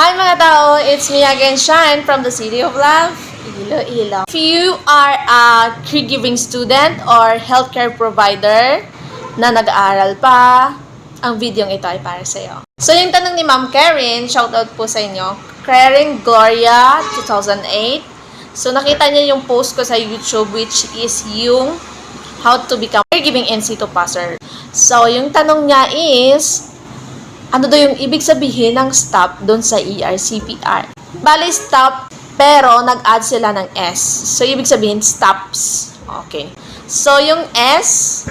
Hi mga tao! It's me again, Shine from the City of Love, Iloilo. If you are a caregiving student or healthcare provider na nag-aaral pa, ang video ito ay para sa iyo. So yung tanong ni Ma'am Karen, shoutout po sa inyo, Karen Gloria 2008. So nakita niya yung post ko sa YouTube which is yung how to become caregiving NC2 passer. So yung tanong niya is, ano daw yung ibig sabihin ng stop doon sa ERCPR. Bali, stop, pero nag-add sila ng S. So, ibig sabihin, stops. Okay. So, yung S,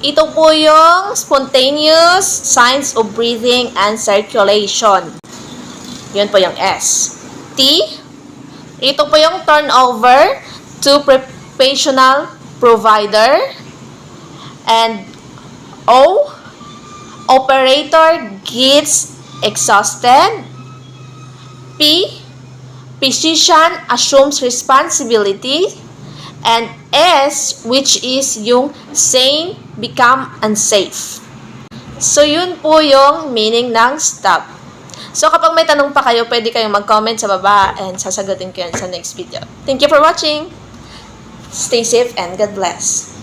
ito po yung spontaneous signs of breathing and circulation. Yun po yung S. T, ito po yung turnover to professional provider. And O, operator gets exhausted. P, physician assumes responsibility. And S, which is yung sane become unsafe. So, yun po yung meaning ng stop. So, kapag may tanong pa kayo, pwede kayong mag-comment sa baba and sasagutin ko yan sa next video. Thank you for watching! Stay safe and God bless!